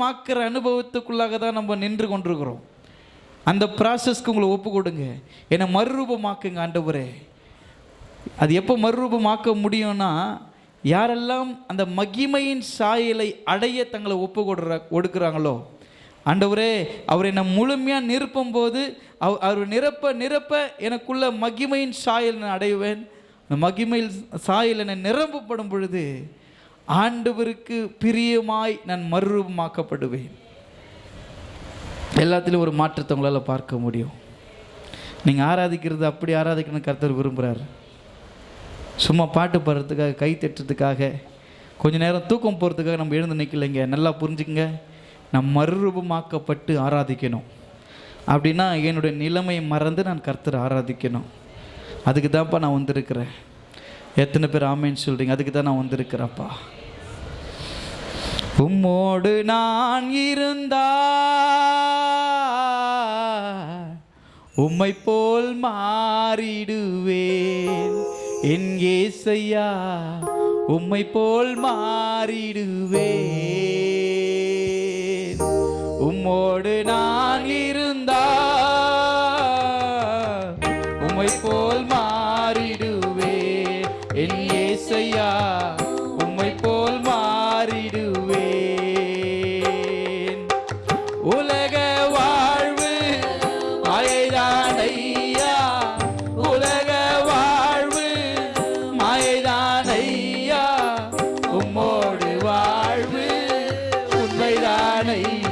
மறுரூபமாக்குற அனுபவத்துக்குள்ளாக தான் நம்ம நின்று கொண்டிருக்கிறோம். அந்த ப்ராசஸ்க்கு உங்களை ஒப்பு கொடுங்க. என்னை மறுரூபமாக்குங்க ஆண்டவரே. அது எப்போ மறுரூபமாக்க முடியும்னா யாரெல்லாம் அந்த மகிமையின் சாயலை அடைய தங்களை ஒப்பு கொடுற கொடுக்குறாங்களோ ஆண்டவரே அவர் என்னை முழுமையாக நிரப்பும் போது அவ அவர் நிரப்ப நிரப்ப எனக்குள்ள மகிமையின் சாயல் நான் அடைவேன். அந்த மகிமையில் சாயல் என்னை நிரம்பப்படும் பொழுது ஆண்டவருக்கு பிரியமாய் நான் மறுரூபமாக்கப்படுவேன். எல்லாத்துலேயும் ஒரு மாற்றத்தை உங்களால் பார்க்க முடியும். நீங்கள் ஆராதிக்கிறது அப்படி ஆராதிக்கணும்னு கருத்தர் விரும்புகிறார் சும்மா பாட்டு பாடுறதுக்காக கை தட்டுறதுக்காக கொஞ்ச நேரம் தூக்கம் போகிறதுக்காக நம்ம எழுந்து நிற்கலைங்க நல்லா புரிஞ்சுக்கங்க. நான் மறுரூபமாக்கப்பட்டு ஆராதிக்கணும். அப்படின்னா என்னுடைய நிலைமையை மறந்து நான் கர்த்தரை ஆராதிக்கணும். அதுக்கு தான்ப்பா நான் வந்திருக்கிறேன். எத்தனை பேர் ஆமைன்னு சொல்கிறீங்க அதுக்கு தான் நான் வந்திருக்கிறேன்ப்பா. உம்மோடு நான் இருந்தா உம்மை போல் மாறிடுவேன். என் ஏசையா உம்மை போல் மாறிடுவேன். உம்மோடு நான் உண்மைதானையா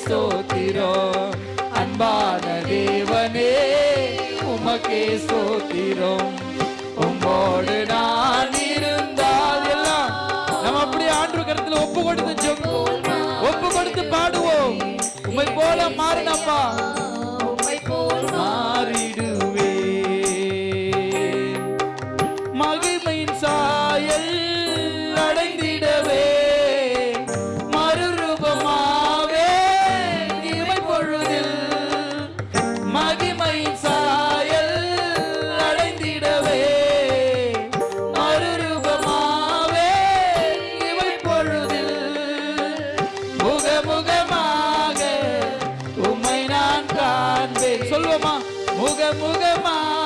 சோத்திரோ அன்பான தேவனே உமக்கே சோத்திரோ உம்மோடு நான் இருந்தால் எல்லாம் நம்ம அப்படியே ஆண்டு கருத்துல ஒப்பு கொடுத்து ஒப்பு கொடுத்து பாடுவோம் உமை போல மாறினப்பா காண்பேன் முக முகமா?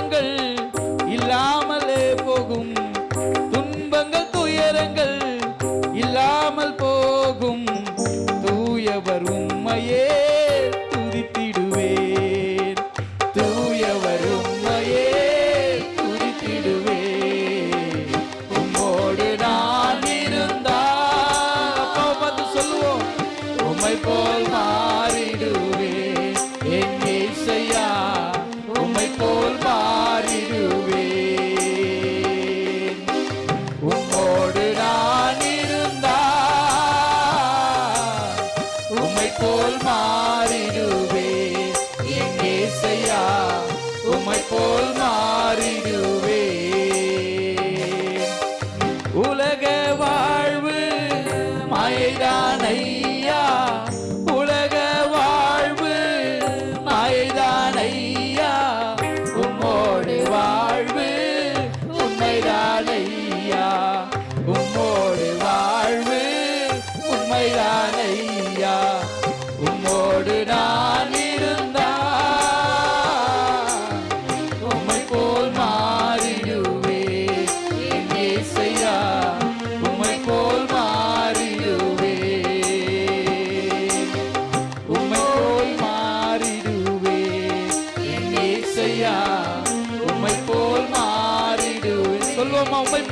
துயரங்கள் இல்லாமலே போகும். துன்பங்கள் துயரங்கள் இல்லாமல் போகும். தூயவர் உண்மையே துதித்திடுவேன். தூயவர் உண்மையே துதித்திடுவேன். உம்மோடு நான் இருந்தால் அப்பா பார்த்து சொல்லுவோம். உம்மை போல் மாறிடுவோம்.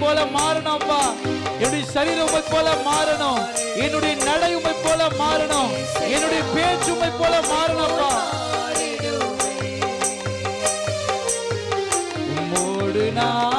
போல மாறணும்ப்பா. என்னுடைய சரீரம் உமை போல மாறணும். என்னுடைய நடை உமை போல மாறணும். என்னுடைய பேச்சு உமை போல மாறணும்ப்பா. உம்மோடு நான்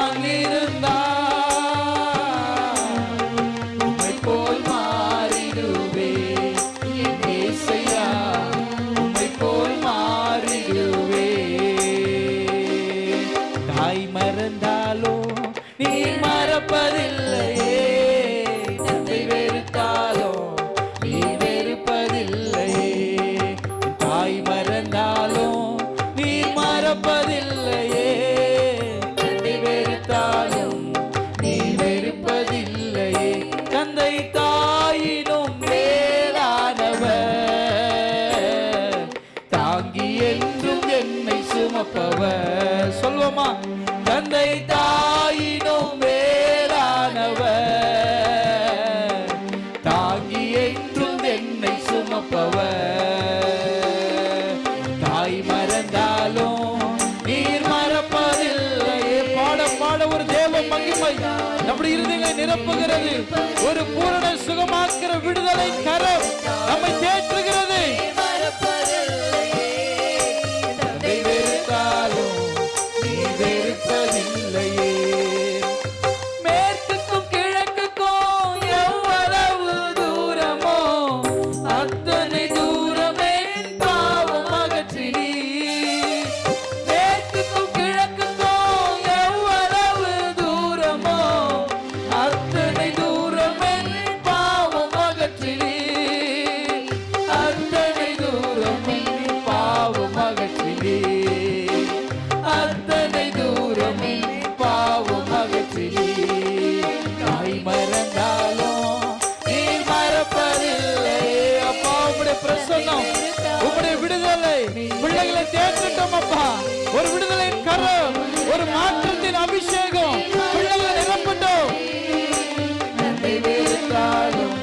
各位。தேற்றட்டும் அப்பா ஒரு விடுதலையின் கரம் ஒரு மாற்றத்தின் அபிஷேகம். பிள்ளைகளை நிரப்பட்டும். நன்மை வெறுத்தாலும்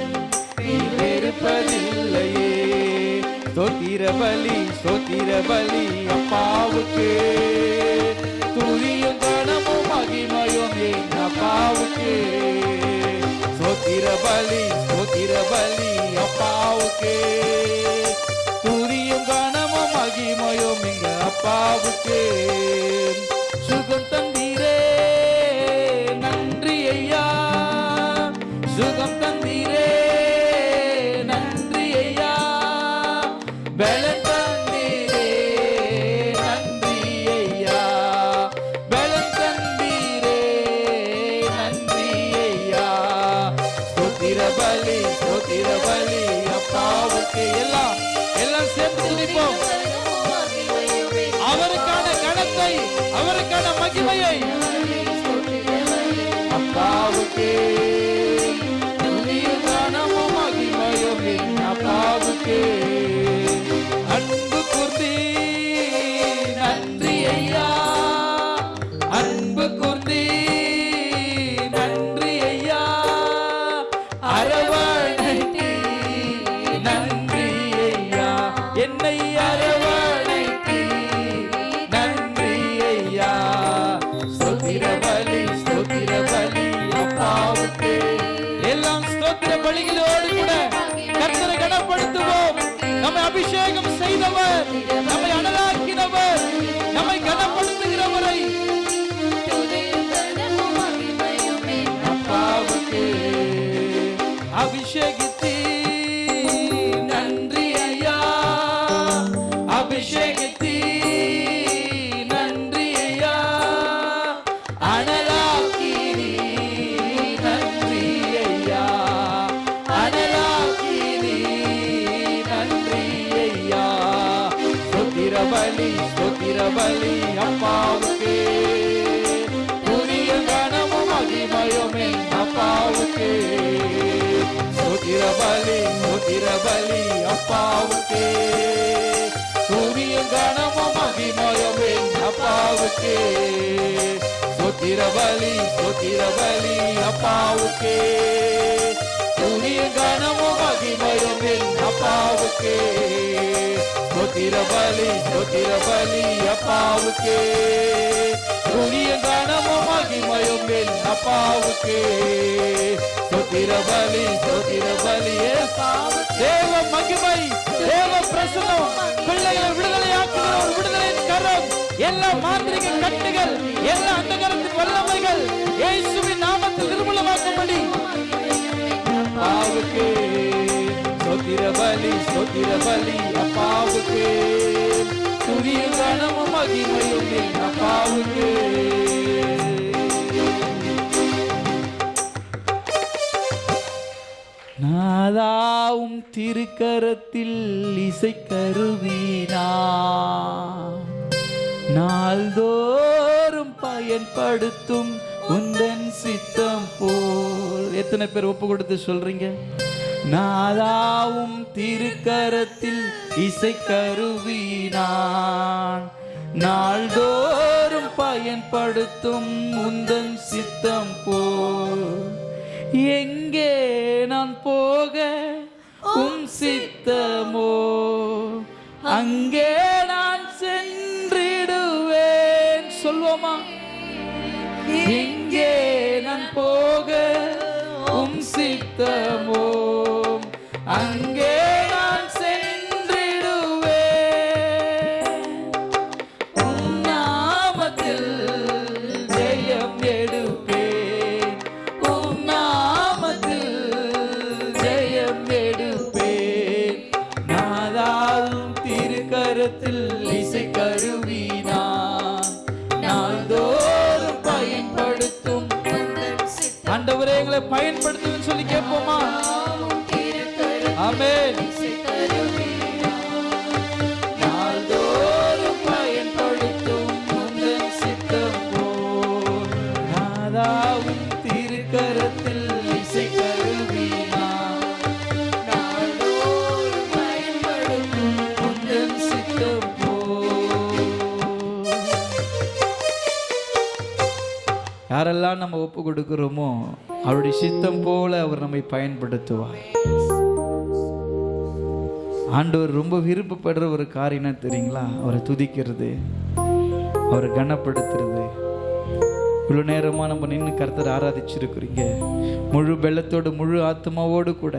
நீ வெறுப்பதில்லையே சோத்திர பலி சோத்திர பலி அப்பாவுக்கு. துதியும் கணமும் மகிமையும் என் அப்பாவுக்கு. சோத்திர பலி சோத்திர பலி அப்பாவுக்கு. மகிமையும் எங்க அப்பாவுக்கு. சுகம் தந்தீரே நன்றி ஐயா. சுகம் தந்தீரே நன்றி ஐயா. அவருக்கான மகிமையை அப்பாவுக்கே. பலி அப்பாவுக்கே. சூரியன் கனமும் மகிமையும் என் அப்பாவுக்கே. சோத்திர பலி அப்பாவுக்கே. சூரியன் கனமும் மகிமையும் என் அப்பாவுக்கே. ஸ்தோத்திர பலி அப்பாவுக்கே. சூரியன் கனமும் மகிமையும் என் அப்பாவுக்கு. ஸ்தோத்திர பலி ஸ்தோத்திர பலி தேவ மகிமை தேவ பிரசனம் பிள்ளைகளை விடுதலையாக்குகிற ஒரு விடுதலையின் கரம். எல்லா மாந்திரிக கட்டுகள் எல்லா அந்தகரத்தின் வல்லமைகள் இயேசுவின் நாமத்தில் நிர்மூலமாக்கும்படி. அப்பாவுக்கு. சொத்திர பலி சொத்திர பலி அப்பாவுக்கு. துதிய கனமும் மகிமையும் அப்பாவுக்கு. நாதாவும் திருக்கரத்தில் இசை கருவினா நாள்தோறும் பயன்படுத்தும் உந்தன் சித்தம் போல். எத்தனை பேர் ஒப்பு கொடுத்து சொல்றீங்க? நாதாவும் திருக்கரத்தில் இசை கருவினான் நாள்தோறும் பயன்படுத்தும் உந்தன் சித்தம் போல். எங்கே நான் போக? உம் சித்தமோ அங்கே நான் சென்றிடுவேன். சொல்வோமா? எங்கே நான் போக. உம் சித்தமோ அங்கே ஆண்டவரே எங்களை பயன்படுத்துன்னு சொல்லி கேட்போமா ஆமென் யாரெல்லாம் நம்ம ஒப்பு கொடுக்கிறோமோ அவருடைய சித்தம் போல அவர் நம்மை பயன்படுத்துவார். ஆண்டவர் ரொம்ப விருப்பப்படுற ஒரு காரியம் தெரியுங்களா? அவரை துதிக்கிறது அவரை கனப்படுத்துறது. இவ்வளோ நேரமாக நம்ம நின்று கருத்தரை ஆராதிச்சிருக்கிறீங்க. முழு வெள்ளத்தோடு முழு ஆத்மாவோடு கூட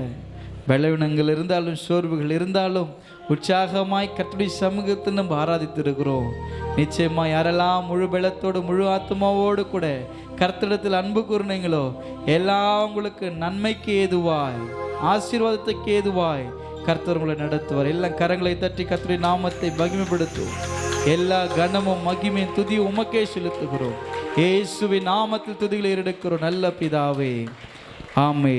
பலவீனங்கள் இருந்தாலும் சோர்வுகள் இருந்தாலும் உற்சாகமாய் கர்த்தருடைய சமூகத்தை நம்ம ஆராதித்திருக்கிறோம். நிச்சயமா யாரெல்லாம் முழு பலத்தோடு முழு ஆத்மாவோடு கூட கர்த்தடத்தில் அன்பு கூறினீங்களோ எல்லாம் உங்களுக்கு நன்மைக்கு ஏதுவாய் ஆசீர்வாதத்துக்கு ஏதுவாய் கர்த்தர் உங்களை நடத்துவார். எல்லாம் கரங்களை தட்டி கர்த்தருடைய நாமத்தை மகிமைப்படுத்தும் எல்லா கனமும் மகிமையும் துதி உமக்கே செலுத்துகிறோம். ஏசுவின் நாமத்தில் துதிகளை எடுக்கிறோம் நல்ல பிதாவே. ஆமே